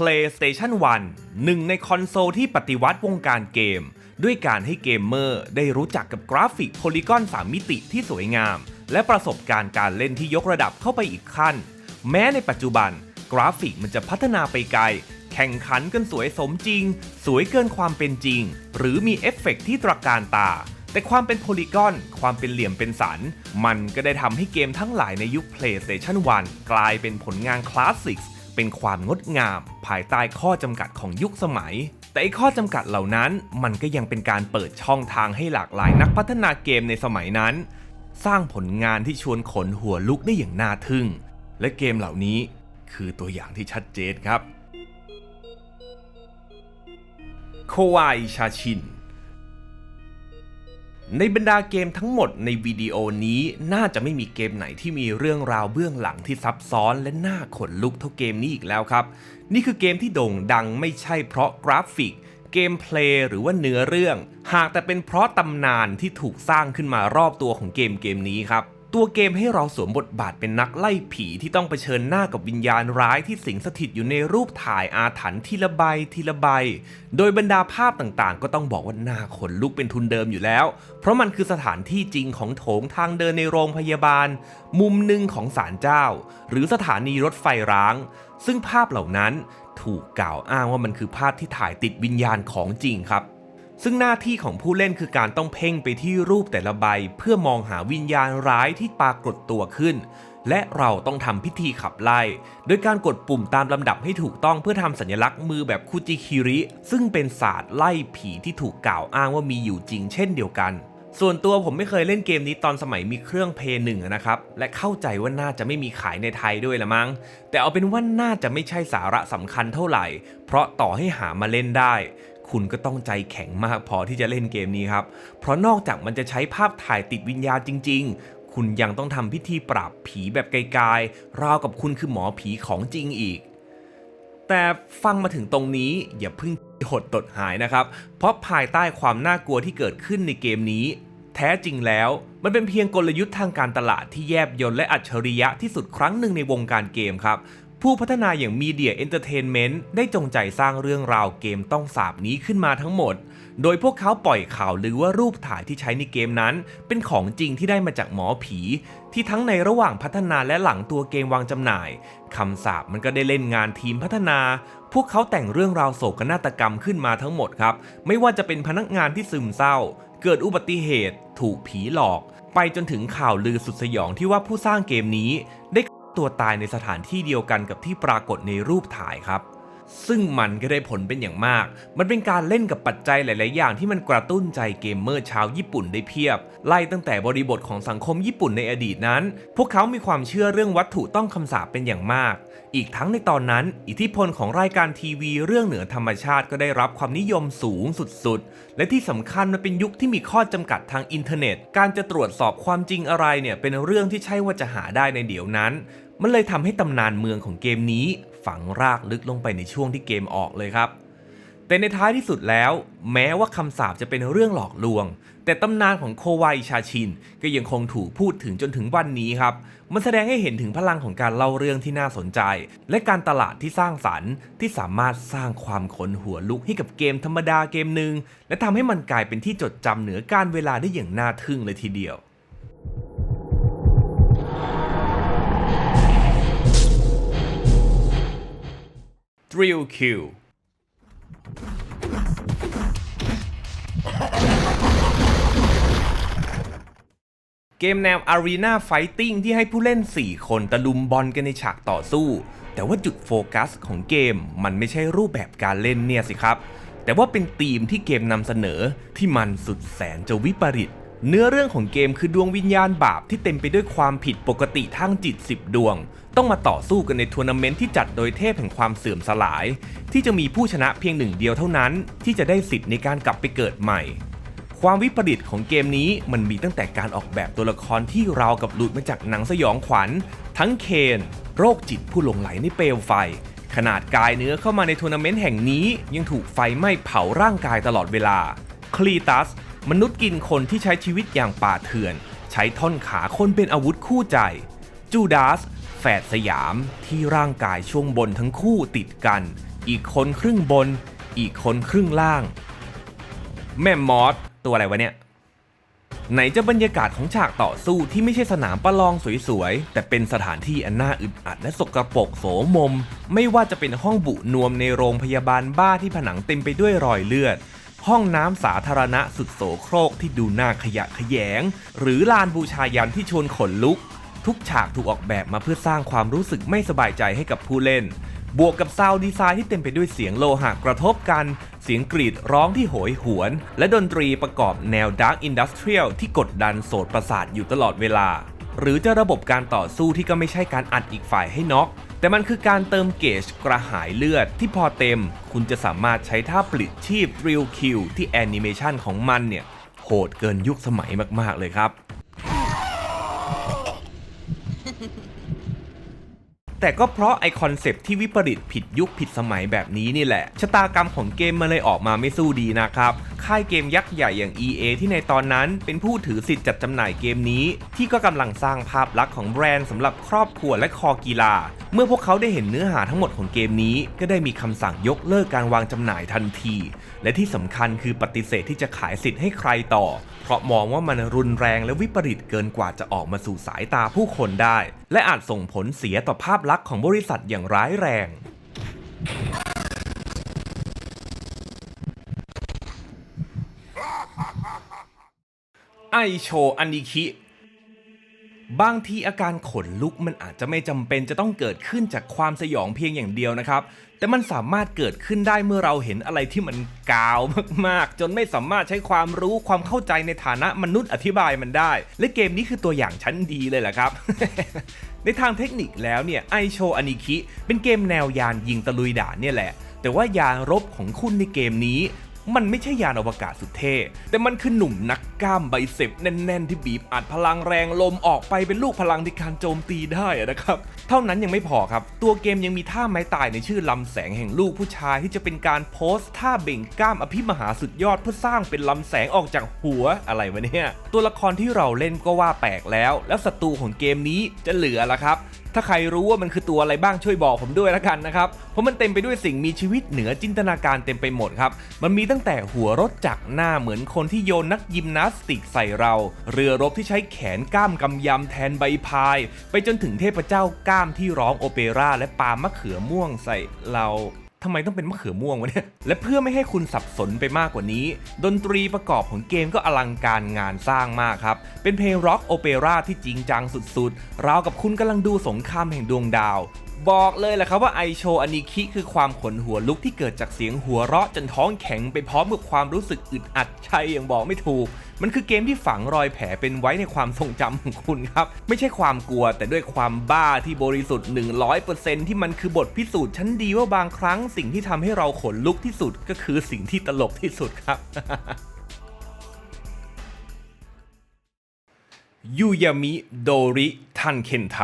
PlayStation 1 หนึ่งในคอนโซลที่ปฏิวัติวงการเกม ด้วยการให้เกมเมอร์ได้รู้จักกับกราฟิกโพลีกอน 3 มิติที่สวยงาม และประสบการณ์การเล่นที่ยกระดับเข้าไปอีกขั้น แม้ในปัจจุบัน กราฟิกมันจะพัฒนาไปไกล แข่งขันกันสวยสมจริง สวยเกินความเป็นจริง หรือมีเอฟเฟกต์ที่ตระการตาแต่ความเป็นโพลีกอน ความเป็นเหลี่ยมเป็นสัน มันก็ได้ทำให้เกมทั้งหลายในยุค PlayStation 1 กลายเป็นผลงานคลาสสิก เป็นความงดงาม ภายใต้ข้อจำกัดของยุคสมัย แต่ไอข้อจำกัดเหล่านั้นมันก็ยังเป็นการเปิดช่องทางให้หลากหลายนักพัฒนาเกมในสมัยนั้น สร้างผลงานที่ชวนขนหัวลุกได้อย่างน่าทึ่ง และเกมเหล่านี้คือตัวอย่างที่ชัดเจนครับโควายชาชิน ในบรรดาเกมทั้งหมดในวิดีโอนี้น่าจะไม่มีเกมไหนที่มีเรื่องราวเบื้องหลังที่ซับซ้อนและน่าขนลุกเท่าเกมนี้อีกแล้วครับ นี่คือเกมที่โด่งดังไม่ใช่เพราะกราฟิก เกมเพลย์หรือว่าเนื้อเรื่อง หากแต่เป็นเพราะตำนานที่ถูกสร้างขึ้นมารอบตัวของเกมเกมนี้ครับ ตัวเกมให้เราสวมบทบาทเป็นนักไล่ผีที่ต้องเผชิญหน้ากับวิญญาณร้ายที่สิงสถิตอยู่ในรูปถ่ายอาถรรพ์ทีละใบทีละใบ โดยบรรดาภาพต่างๆ ก็ต้องบอกว่าหน้าขนลุกเป็นทุนเดิมอยู่แล้ว เพราะมันคือสถานที่จริงของโถงทางเดินในโรงพยาบาล มุมหนึ่งของศาลเจ้า หรือสถานีรถไฟร้าง ซึ่งภาพเหล่านั้นถูกกล่าวอ้างว่ามันคือภาพที่ถ่ายติดวิญญาณของจริงครับ ซึ่งหน้าที่ของผู้เล่นคือการต้องเพ่งไปที่รูปแต่ละใบ เพื่อมองหาวิญญาณร้ายที่ปรากฏตัวขึ้น และเราต้องทำพิธีขับไล่ โดยการกดปุ่มตามลำดับให้ถูกต้องเพื่อทำสัญลักษณ์มือแบบคุจิคิริ ซึ่งเป็นศาสตร์ไล่ผีที่ถูกกล่าวอ้างว่ามีอยู่จริงเช่นเดียวกันส่วนตัวผมไม่เคยเล่นเกมนี้ตอนสมัยมีเครื่องเพย์หนึ่งนะครับ และเข้าใจว่าน่าจะไม่มีขายในไทยด้วยละมั้ง แต่เอาเป็นว่าน่าจะไม่ใช่สาระสำคัญเท่าไหร่ เพราะต่อให้หามาเล่นได้ คุณก็ต้องใจแข็งมากพอที่จะเล่นเกมนี้ครับ เพราะนอกจากมันจะใช้ภาพถ่ายติดวิญญาณจริง ๆ คุณยังต้องทำพิธีปราบผีแบบไกลๆ ราวกับคุณคือหมอผีของจริงอีก แต่ฟังมาถึงตรงนี้อย่าเพิ่งหดตดหายนะครับ เพราะภายใต้ความน่ากลัวที่เกิดขึ้นในเกมนี้ แท้จริงแล้วมันเป็นเพียงกลยุทธ์ทางการตลาดที่แยบยลและอัจฉริยะที่สุดครั้งหนึ่งในวงการเกมครับ ผู้พัฒนาอย่าง Media Entertainment ได้จงใจสร้างเรื่องราวเกมต้องสาบนี้ขึ้นมาทั้งหมด โดยพวกเขาปล่อยข่าวลือว่ารูปถ่ายที่ใช้ในเกมนั้น เป็นของจริงที่ได้มาจากหมอผี ที่ทั้งในระหว่างพัฒนาและหลังตัวเกมวางจำหน่ายคำสาบมันก็ได้เล่นงานทีมพัฒนา พวกเขาแต่งเรื่องราวโศกนาฏกรรมขึ้นมาทั้งหมดครับ ไม่ว่าจะเป็นพนักงานที่ซึมเศร้า เกิดอุบัติเหตุ ถูกผีหลอก ไปจนถึงข่าวลือสุดสยองที่ว่าผู้สร้างเกมนี้ได้ ตัวตายในสถานที่เดียวกันกับที่ปรากฏในรูปถ่ายครับ ซึ่งมันก็ได้ผลเป็นอย่างมาก มันเป็นการเล่นกับปัจจัยหลาย ๆ อย่างที่มันกระตุ้นใจเกมเมอร์ชาวญี่ปุ่นได้เพียบ ไล่ตั้งแต่บริบทของสังคมญี่ปุ่นในอดีตนั้น พวกเขามีความเชื่อเรื่องวัตถุต้องคำสาปเป็นอย่างมาก อีกทั้งในตอนนั้น อิทธิพลของรายการทีวีเรื่องเหนือธรรมชาติก็ได้รับความนิยมสูงสุด ๆ และที่สำคัญมันเป็นยุคที่มีข้อจำกัดทางอินเทอร์เน็ต การจะตรวจสอบความจริงอะไรเนี่ยเป็นเรื่องที่ใช่ว่าจะหาได้ในเดี๋ยวนั้น มันเลยทำให้ตำนานเมืองของเกมนี้ฝังรากลึกลงไปในช่วงที่เกมออกเลยครับ แต่ในท้ายที่สุดแล้ว แม้ว่าคำสาปจะเป็นเรื่องหลอกลวง แต่ตำนานของโควายชาชิน ก็ยังคงถูกพูดถึงจนถึงวันนี้ครับ มันแสดงให้เห็นถึงพลังของการเล่าเรื่องที่น่าสนใจ และการตลาดที่สร้างสรรค์ที่สามารถสร้างความขนหัวลุกให้กับเกมธรรมดาเกมหนึ่งและทำให้มันกลายเป็นที่จดจำเหนือการเวลาได้อย่างน่าทึ่งเลยทีเดียว Drill Kill เกมแนว Arena Fighting ที่ให้ผู้เล่น 4 คนตะลุมบอลกันในฉากต่อสู้ แต่ว่าจุดโฟกัสของเกมมันไม่ใช่รูปแบบการเล่นเนี่ยสิครับ แต่ว่าเป็นธีมที่เกมนำเสนอที่มันสุดแสนจะวิปริต เนื้อเรื่องของเกมคือดวงวิญญาณบาปที่เต็มไปด้วยความผิดปกติทางจิต 10 ดวง ต้องมาต่อสู้กันในทัวร์นาเมนต์ที่จัดโดยเทพแห่งความเสื่อมสลาย ที่จะมีผู้ชนะเพียงหนึ่งเดียวเท่านั้น ที่จะได้สิทธิ์ในการกลับไปเกิดใหม่ ความวิปริตของเกมนี้มันมีตั้งแต่การออกแบบตัวละครที่ราวกับหลุดมาจากหนังสยองขวัญ ทั้งเคนโรคจิตผู้หลงไหลในเปลวไฟ ขนาดกายเนื้อเข้ามาในทัวร์นาเมนต์แห่งนี้ ยังถูกไฟไหม้เผาร่างกายตลอดเวลาคลีตัส มนุษย์กินคนที่ใช้ชีวิตอย่างป่าเถื่อน ใช้ท่อนขาคนเป็นอาวุธคู่ใจ จูดาส แฝดสยามที่ร่างกายช่วงบนทั้งคู่ติดกัน อีกคนครึ่งบน อีกคนครึ่งล่าง แม่มอสตัวอะไรวะเนี่ย ไหนจะบรรยากาศของฉากต่อสู้ที่ไม่ใช่สนามประลองสวยๆ แต่เป็นสถานที่อันน่าอึดอัดและสกรปรกโสมม ไม่ว่าจะเป็นห้องบุนวมในโรงพยาบาลบ้าที่ผนังเต็มไปด้วยรอยเลือด ห้องน้ำสาธารณะสุดโสโครกที่ดูน่าขยะแขยง หรือลานบูชายันที่ชวนขนลุก ทุกฉากถูกออกแบบมาเพื่อสร้างความรู้สึกไม่สบายใจให้กับผู้เล่น บวกกับซาวด์ดีไซน์ที่เต็มไปด้วยเสียงโลหะกระทบกัน เสียงกรีดร้องที่โหยหวน และดนตรีประกอบแนวดาร์กอินดัสเทรียลที่กดดันโสดประสาทอยู่ตลอดเวลา หรือจะระบบการต่อสู้ที่ก็ไม่ใช่การอัดอีกฝ่ายให้น็อก แต่มันคือการเติมเกจกระหายเลือดที่พอเต็ม คุณจะสามารถใช้ท่าปลิดชีพ Drill Kill ที่แอนิเมชันของมันเนี่ยโหดเกินยุคสมัยมากๆเลยครับ แต่ก็เพราะไอคอนเซปที่วิปริตผิดยุคผิดสมัยแบบนี้นี่แหละ ชะตากรรมของเกมมันเลยออกมาไม่สู้ดีนะครับ ค่ายเกมยักษ์ใหญ่อย่าง EA ที่ในตอนนั้นเป็นผู้ถือสิทธิ์จัดจำหน่ายเกมนี้ ที่ก็กำลังสร้างภาพลักษณ์ของแบรนด์สำหรับครอบครัวและคอกีฬา เมื่อพวกเขาได้เห็นเนื้อหาทั้งหมดของเกมนี้ ก็ได้มีคำสั่งยกเลิกการวางจำหน่ายทันที และที่สำคัญคือปฏิเสธที่จะขายสิทธิ์ให้ใครต่อ เพราะมองว่ามันรุนแรงและวิปริตเกินกว่าจะออกมาสู่สายตาผู้คนได้ และอาจส่งผลเสียต่อภาพลักษณ์ของบริษัทอย่างร้ายแรง ไอโชอันิคิ บางทีอาการขนลุกมันอาจจะไม่จำเป็นจะต้องเกิดขึ้นจากความสยองเพียงอย่างเดียวนะครับ แต่มันสามารถเกิดขึ้นได้เมื่อเราเห็นอะไรที่มันกาวมากๆ จนไม่สามารถใช้ความรู้ความเข้าใจในฐานะมนุษย์อธิบายมันได้ และเกมนี้คือตัวอย่างชั้นดีเลยแหละครับ ในทางเทคนิคแล้วเนี่ยไอโชอานิคิเป็นเกมแนวยานยิงตะลุยด่านเนี่ยแหละ แต่ว่ายานรบของคุณในเกมนี้ มันไม่ใช่ยานอวกาศสุดเท่ แต่มันคือหนุ่มนักกล้ามใบเสพแน่น ๆ ที่บีบอัดพลังแรงลมออกไปเป็นลูกพลังในการโจมตีได้อะนะครับ เท่านั้นยังไม่พอครับ ตัวเกมยังมีท่าไม้ตายในชื่อลำแสงแห่งลูกผู้ชายที่จะเป็นการโพสต์ท่าเบ่งกล้ามอภิมหาสุดยอดเพื่อสร้างเป็นลำแสงออกจากหัวอะไรวะเนี่ย ตัวละครที่เราเล่นก็ว่าแปลกแล้ว แล้วศัตรูของเกมนี้จะเหลือละครับถ้าใครรู้ว่ามันคือตัวอะไรบ้างช่วยบอกผมด้วยละกันนะครับ เพราะมันเต็มไปด้วยสิ่งมีชีวิตเหนือจินตนาการเต็มไปหมดครับ มันมีตั้งแต่หัวรถจักรหน้าเหมือนคนที่โยนนักยิมนาสติกใส่เรา เรือรบที่ใช้แขนก้ามกำยำแทนใบพาย ไปจนถึงเทพเจ้าก้ามที่ร้องโอเปร่าและปามะเขือม่วงใส่เรา ทำไมต้องเป็นมะเขือม่วงวะเนี่ย และเพื่อไม่ให้คุณสับสนไปมากกว่านี้ ดนตรีประกอบของเกมก็อลังการงานสร้างมากครับ เป็นเพลงร็อกโอเปร่าที่จริงจังสุดๆ ราวกับคุณกำลังดูสงครามแห่งดวงดาว บอกเลยแหละครับว่าไอโชอานิคิคือความขนหัวลุกที่เกิดจากเสียงหัวเราะจนท้องแข็งไปพร้อมกับความรู้สึกอึดอัดใจอย่างบอกไม่ถูก มันคือเกมที่ฝังรอยแผลเป็นไว้ในความทรงจำของคุณครับ ไม่ใช่ความกลัวแต่ด้วยความบ้าที่บริสุทธิ์ 100%ที่มันคือบทพิสูจน์ชั้นดีว่าบางครั้งสิ่งที่ทำให้เราขนลุกที่สุดก็คือสิ่งที่ตลกที่สุดครับยูยามิโดริทันเคนไท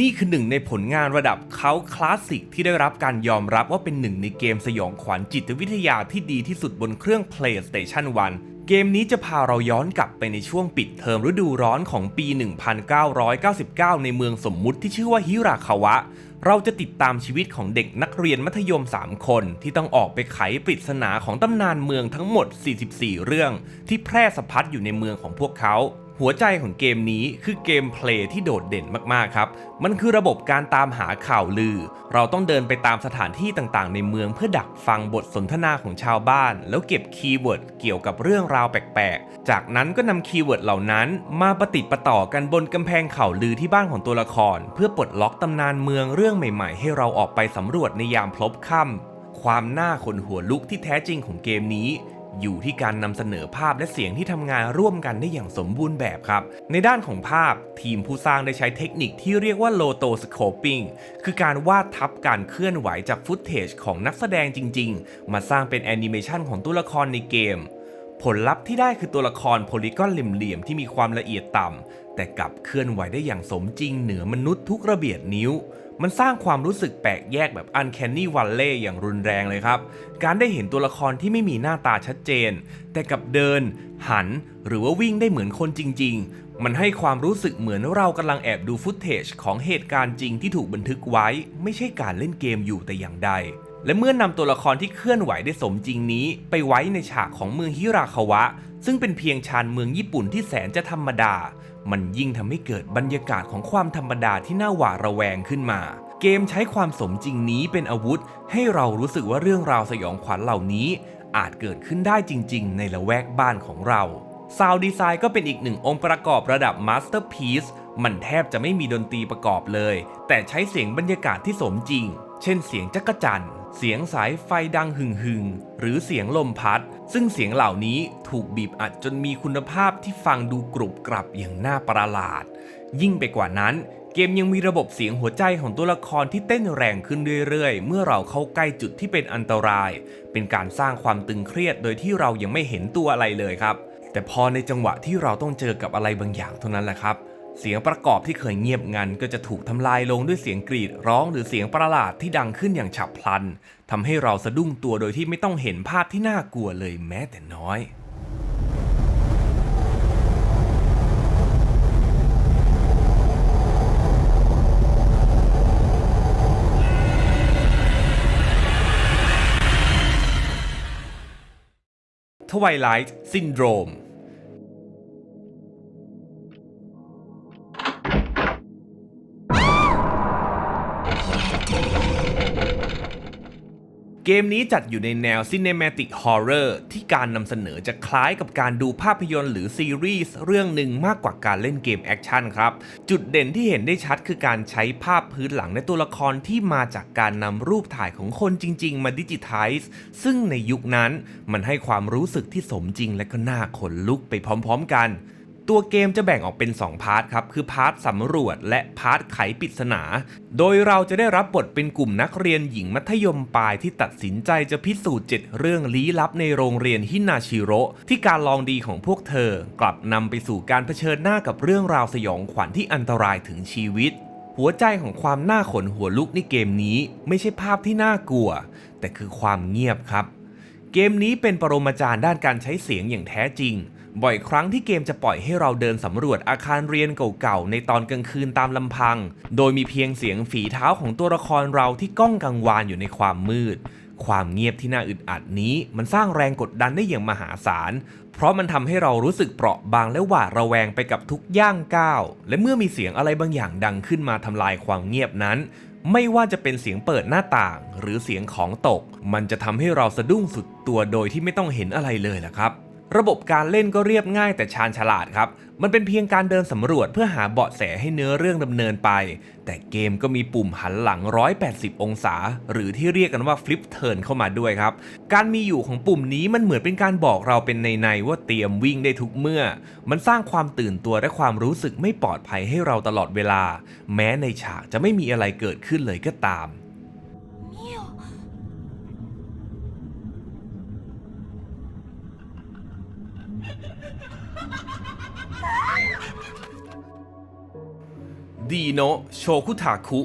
นี่คือหนึ่งในผลงานระดับเขาคลาสสิกที่ได้รับการยอมรับว่าเป็นหนึ่งในเกมสยองขวัญจิตวิทยาที่ดีที่สุดบนเครื่อง PlayStation 1 เกมนี้จะพาเราย้อนกลับไปในช่วงปิดเทอมฤดูร้อนของปี 1999 ในเมืองสมมุติที่ชื่อว่าฮิราคาวะ เราจะติดตามชีวิตของเด็กนักเรียนมัธยม 3 คน ที่ต้องออกไปไขปริศนาของตำนานเมืองทั้งหมด 44 เรื่อง ที่แพร่สะพัดอยู่ในเมืองของพวกเขา หัวใจของเกมนี้คือเกมเพลย์ที่โดดเด่นมากๆครับ มันคือระบบการตามหาข่าวลือ เราต้องเดินไปตามสถานที่ต่างๆ ในเมืองเพื่อดักฟังบทสนทนาของชาวบ้าน แล้วเก็บคีย์เวิร์ดเกี่ยวกับเรื่องราวแปลกๆ จากนั้นก็นำคีย์เวิร์ดเหล่านั้น มาประติประต่อกันบนกำแพงข่าวลือที่บ้านของตัวละคร เพื่อปลดล็อกตำนานเมืองเรื่องใหม่ๆ ให้เราออกไปสำรวจในยามพลบค่ำความน่าขนหัวลุกที่แท้จริงของเกมนี้ อยู่ที่การนำเสนอภาพและเสียงที่ทำงานร่วมกันได้อย่างสมบูรณ์แบบครับ ในด้านของภาพทีมผู้สร้างได้ใช้เทคนิคที่เรียกว่าโลโตสโคปิงคือการวาดทับการเคลื่อนไหวจากฟุตเทจของนักแสดงจริง ๆ มาสร้างเป็นแอนิเมชันของตัวละครในเกม ผลลัพธ์ที่ได้คือตัวละครโพลีกอนเหลี่ยมๆที่มีความละเอียดต่ำแต่กลับเคลื่อนไหวได้อย่างสมจริงเหนือมนุษย์ทุกระเบียดนิ้ว มันสร้างความรู้สึกแปลกแยกแบบอันแคนนี่วันเล่อย่างรุนแรงเลยครับ การได้เห็นตัวละครที่ไม่มีหน้าตาชัดเจน แต่กับเดิน หัน หรือว่าวิ่งได้เหมือนคนจริง ๆ มันให้ความรู้สึกเหมือนเรากำลังแอบดูฟุตเทจของเหตุการณ์จริงที่ถูกบันทึกไว้ ไม่ใช่การเล่นเกมอยู่แต่อย่างใด และเมื่อนำตัวละครที่เคลื่อนไหวได้สมจริงนี้ ไปไว้ในฉากของเมืองฮิราคาวะ ซึ่งเป็นเพียงชานเมืองญี่ปุ่นที่แสนจะธรรมดา มันยิ่งทำให้เกิดบรรยากาศของความธรรมดาที่น่าหวาดระแวงขึ้นมา เกมใช้ความสมจริงนี้เป็นอาวุธ ให้เรารู้สึกว่าเรื่องราวสยองขวัญเหล่านี้ อาจเกิดขึ้นได้จริง ๆ ในละแวกบ้านของเราซาวดีไซน์ก็เป็นอีกหนึ่งองค์ประกอบระดับมาสเตอร์พีซมันแทบจะไม่มีดนตรีประกอบเลย แต่ใช้เสียงบรรยากาศที่สมจริง เช่นเสียงจักรจันเสียงสายไฟดังหึ่งหึงๆหรือเสียงลมพัด ซึ่งเสียงเหล่านี้ถูกบีบอัดจนมีคุณภาพที่ฟังดูกรุบกรับอย่างน่าประหลาด ยิ่งไปกว่านั้น เกมยังมีระบบเสียงหัวใจของตัวละครที่เต้นแรงขึ้นเรื่อยๆ เมื่อเราเข้าใกล้จุดที่เป็นอันตราย เป็นการสร้างความตึงเครียดโดยที่เรายังไม่เห็นตัวอะไรเลยครับ แต่พอในจังหวะที่เราต้องเจอกับอะไรบางอย่างเท่านั้นแหละครับ เสียงประกอบที่เคยเงียบงันก็จะถูกทำลายลงด้วยเสียงกรีดร้องหรือเสียงประหลาดที่ดังขึ้นอย่างฉับพลันทำให้เราสะดุ้งตัวโดยที่ไม่ต้องเห็นภาพที่น่ากลัวเลยแม้แต่น้อย Twilight Syndrome เกมนี้จัดอยู่ในแนว Cinematic Horror ที่การนำเสนอจะคล้ายกับการดูภาพยนตร์หรือซีรีส์เรื่องหนึ่งมากกว่าการเล่นเกมแอคชั่นครับ จุดเด่นที่เห็นได้ชัดคือการใช้ภาพพื้นหลังในตัวละครที่มาจากการนำรูปถ่ายของคนจริง ๆ มาดิจิทัลซึ่งในยุคนั้นมันให้ความรู้สึกที่สมจริงและก็น่าขนลุกไปพร้อม ๆ กัน ตัวเกมจะแบ่งออกเป็น 2 พาร์ทครับ คือพาร์ทสำรวจและพาร์ทไขปริศนา โดยเราจะได้รับบทเป็นกลุ่มนักเรียนหญิงมัธยมปลายที่ตัดสินใจจะพิสูจน์7เรื่องลี้ลับในโรงเรียนฮินาชิโร่ที่การลองดีของพวกเธอ กลับนำไปสู่การเผชิญหน้ากับเรื่องราวสยองขวัญที่อันตรายถึงชีวิต หัวใจของความน่าขนหัวลุกในเกมนี้ ไม่ใช่ภาพที่น่ากลัว แต่คือความเงียบครับ เกมนี้เป็นปรมาจารย์ด้านการใช้เสียงอย่างแท้จริง บ่อยครั้งที่เกมจะปล่อยให้เราเดินสำรวจอาคารเรียนเก่าๆ ในตอนกลางคืนตามลำพัง โดยมีเพียงเสียงฝีเท้าของตัวละครเราที่ก้องกังวานอยู่ในความมืด ความเงียบที่น่าอึดอัดนี้ มันสร้างแรงกดดันได้อย่างมหาศาล เพราะมันทำให้เรารู้สึกเปราะบางและหวาดระแวงไปกับทุกย่างก้าว และเมื่อมีเสียงอะไรบางอย่างดังขึ้นมาทำลายความเงียบนั้นไม่ว่าจะเป็นเสียงเปิดหน้าต่างหรือเสียงของตก มันจะทำให้เราสะดุ้งสุดตัวโดยที่ไม่ต้องเห็นอะไรเลยล่ะครับ ระบบการเล่นก็เรียบง่ายแต่ชาญฉลาดครับ มันเป็นเพียงการเดินสำรวจเพื่อหาเบาะแสให้เนื้อเรื่องดำเนินไป แต่เกมก็มีปุ่มหันหลัง 180 องศา หรือที่เรียกกันว่าฟลิปเทิร์นเข้ามาด้วยครับ การมีอยู่ของปุ่มนี้มันเหมือนเป็นการบอกเราเป็นในในๆว่าเตรียมวิ่งได้ทุกเมื่อ มันสร้างความตื่นตัวและความรู้สึกไม่ปลอดภัยให้เราตลอดเวลา แม้ในฉากจะไม่มีอะไรเกิดขึ้นเลยก็ตาม ดีโนโชคุทาคุ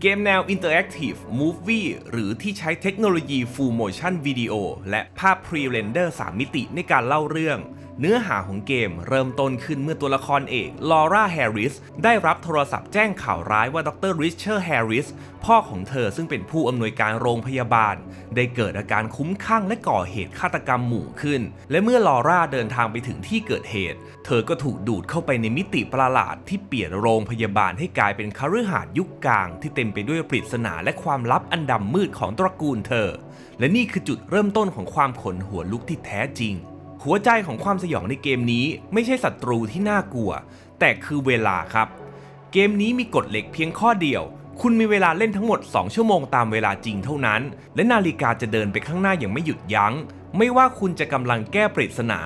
เกมแนว Interactive Movie หรือที่ใช้เทคโนโลยี Full Motion Video และภาพ Pre-render 3 มิติในการเล่าเรื่อง เนื้อหาของเกมเริ่มต้นขึ้นเมื่อตัวละครเอกลอร่าแฮร์ริสได้รับโทรศัพท์แจ้งข่าวร้ายว่าดรริชเชอร์แฮร์ริสพ่อของเธอซึ่งเป็นผู้อำนวยการโรงพยาบาล ได้เกิดอาการคุ้มข้างและก่อเหตุฆาตกรรมหมู่ขึ้น และเมื่อลอร่าเดินทางไปถึงที่เกิดเหตุ เธอก็ถูกดูดเข้าไปในมิติประหลาดที่เปลี่ยนโรงพยาบาลให้กลายเป็นคฤหาสน์ยุคกลางที่เต็มไปด้วยปริศนาและความลับอันดำมืดของตระกูลเธอ และนี่คือจุดเริ่มต้นของความขนหัวลุกที่แท้จริง หัวใจของความสยองในเกมนี้ไม่ใช่ศัตรูที่น่ากลัว แต่คือเวลาครับ เกมนี้มีกฎเหล็กเพียงข้อเดียว คุณมีเวลาเล่นทั้งหมด 2 ชั่วโมงตามเวลาจริงเท่านั้น และนาฬิกาจะเดินไปข้างหน้าอย่างไม่หยุดยัง้ง ไม่ว่าคุณจะกำลังแก้ปริศนา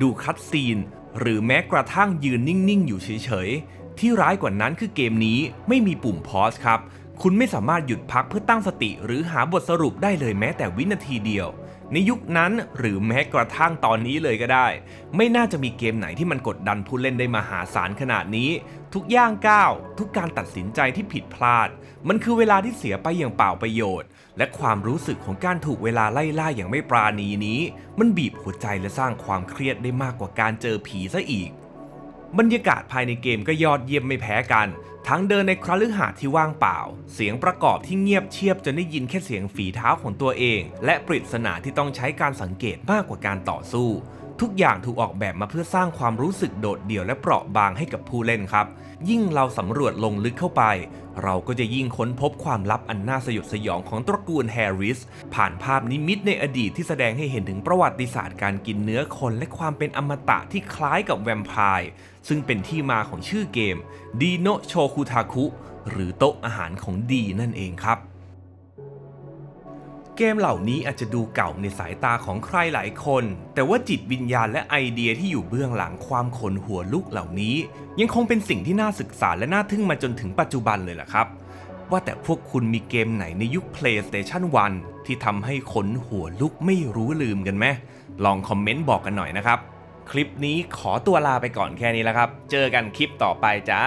ดูคัตซีน หรือแม้กระทั่งยืนนิ่งๆอยู่เฉยๆ ที่ร้ายกว่านั้นคือเกมนี้ไม่มีปุ่มพอสครับ คุณไม่สามารถหยุดพักเพื่อตั้งสติ หรือหาบทสรุปได้เลยแม้แต่วินาทีเดียว ในยุคนั้นหรือแม้กระทั่งตอนนี้เลยก็ได้ ไม่น่าจะมีเกมไหนที่มันกดดันผู้เล่นได้มหาศาลขนาดนี้ ทุกย่างก้าวทุกการตัดสินใจที่ผิดพลาด มันคือเวลาที่เสียไปอย่างเปล่าประโยชน์ และความรู้สึกของการถูกเวลาไล่ล่าอย่างไม่ปราณีนี้ มันบีบหัวใจและสร้างความเครียดได้มากกว่าการเจอผีซะอีก บรรยากาศภายในเกมก็ยอดเยี่ยมไม่แพ้กัน ทั้งเดินในคฤหาสน์ที่ว่างเปล่า เสียงประกอบที่เงียบเชียบจนได้ยินแค่เสียงฝีเท้าของตัวเอง และปริศนาที่ต้องใช้การสังเกตมากกว่าการต่อสู้ ทุกอย่างถูกออกแบบมาเพื่อสร้างความรู้สึกโดดเดี่ยวและเปราะบางให้กับผู้เล่นครับ ยิ่งเราสำรวจลงลึกเข้าไป เราก็จะยิ่งค้นพบความลับอันน่าสยดสยองของตระกูลแฮร์ริส ผ่านภาพนิมิตในอดีตที่แสดงให้เห็นถึงประวัติศาสตร์การกินเนื้อคนและความเป็นอมตะที่คล้ายกับแวมไพร์ซึ่งเป็นที่มาของชื่อเกมดีโนโชคุทาคุหรือโต๊ะอาหารของดีนั่นเองครับ เกมเหล่านี้อาจจะดูเก่าในสายตาของใครหลายคน แต่ว่าจิตวิญญาณและไอเดียที่อยู่เบื้องหลังความขนหัวลุกเหล่านี้ ยังคงเป็นสิ่งที่น่าศึกษาและน่าทึ่งมาจนถึงปัจจุบันเลยล่ะครับ ว่าแต่พวกคุณมีเกมไหนในยุค PlayStation 1 ที่ทำให้ขนหัวลุกไม่รู้ลืมกันไหมลองคอมเมนต์บอกกันหน่อยนะครับ คลิปนี้ขอตัวลาไปก่อนแค่นี้แล้วครับ เจอกันคลิปต่อไปจ้า